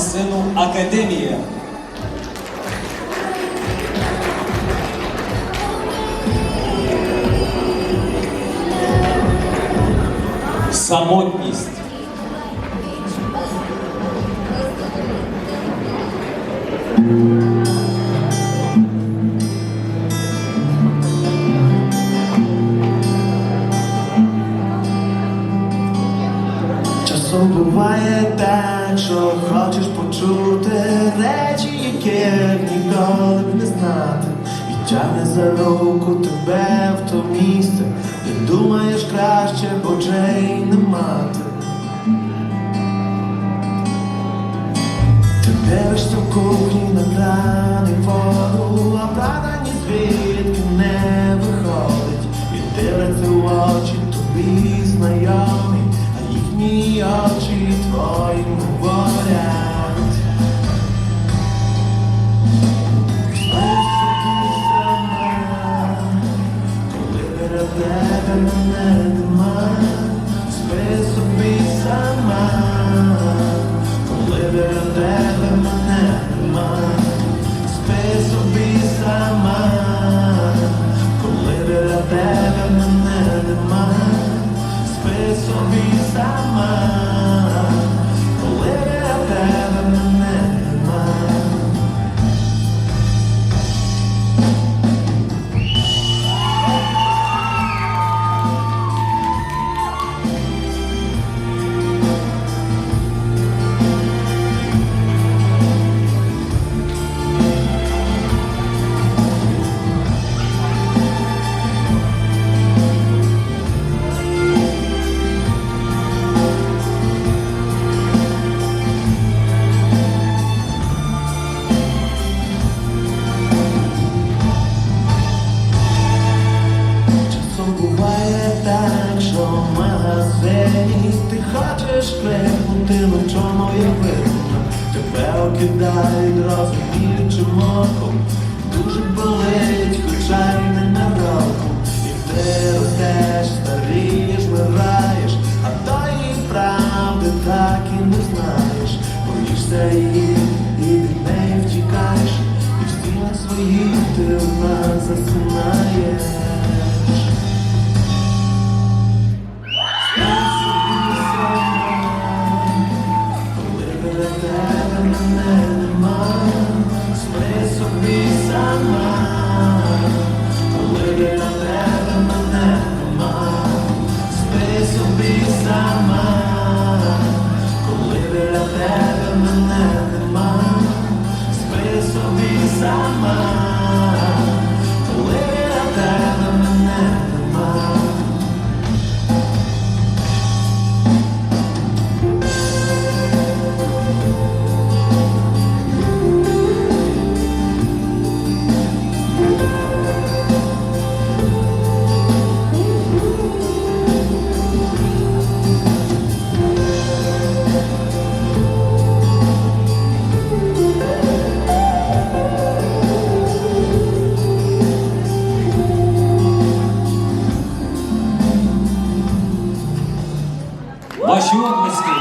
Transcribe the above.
сцену Академія. Самотність. Часом буває так, що хочеш почути речі, яких ніколи б не знати. І тягне за руку тебе в то місце, де думаєш краще, бо й не мати. Ти дивишся в кухні на крани воду, а правда ні звідки тебе хочеш кликнути, ну чому я видно Тебе окидають розуміючим оком. Дуже болить, хоча й не на року І ти ростеш, старієш, вмираєш. А тої правди так і не знаєш. Боїшся її і від неї втікаєш. І в стінах своїх ти одна засинаєш Ваші обласки.